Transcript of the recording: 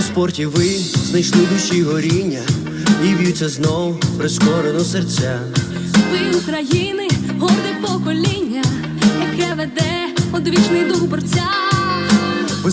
У спорті ви знайшли душі горіння і б'ються знов прискорено серця. Ви України, горде покоління, яке веде одвічний дух борця. Ви